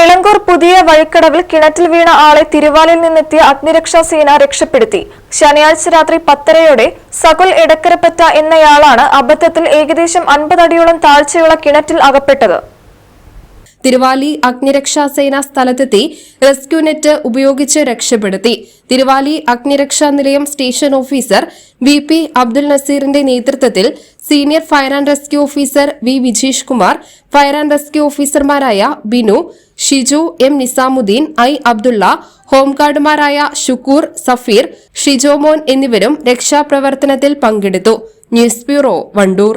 എളങ്കൂർ പുതിയ വഴിക്കടവിൽ കിണറ്റിൽ വീണ ആളെ തിരുവാലിൽ നിന്നെത്തിയ അഗ്നിരക്ഷാ സേന രക്ഷപ്പെടുത്തി. ശനിയാഴ്ച രാത്രി പത്തരയോടെ സകുൽ എടക്കരപ്പറ്റ എന്നയാളാണ് അബദ്ധത്തിൽ ഏകദേശം അൻപത് അടിയോളം താഴ്ചയുള്ള കിണറ്റിൽ അകപ്പെട്ടത്. തിരുവാലി അഗ്നിരക്ഷാസേന സ്ഥലത്തെത്തി റെസ്ക്യൂ നെറ്റ് ഉപയോഗിച്ച് രക്ഷപ്പെടുത്തി. തിരുവാലി അഗ്നിരക്ഷാ നിലയം station officer V P Abdul നസീറിന്റെ നേതൃത്വത്തിൽ senior fire and rescue officer V Vijeesh Kumar fire and rescue ഓഫീസർമാരായ ബിനു ഷിജു എം നിസാമുദ്ദീൻ ഐ അബ്ദുള്ള ഹോംഗാർഡുമാരായ ഷുക്കൂർ സഫീർ ഷിജോമോൻ എന്നിവരും രക്ഷാപ്രവർത്തനത്തിൽ പങ്കെടുത്തു. News bureau Wandoor.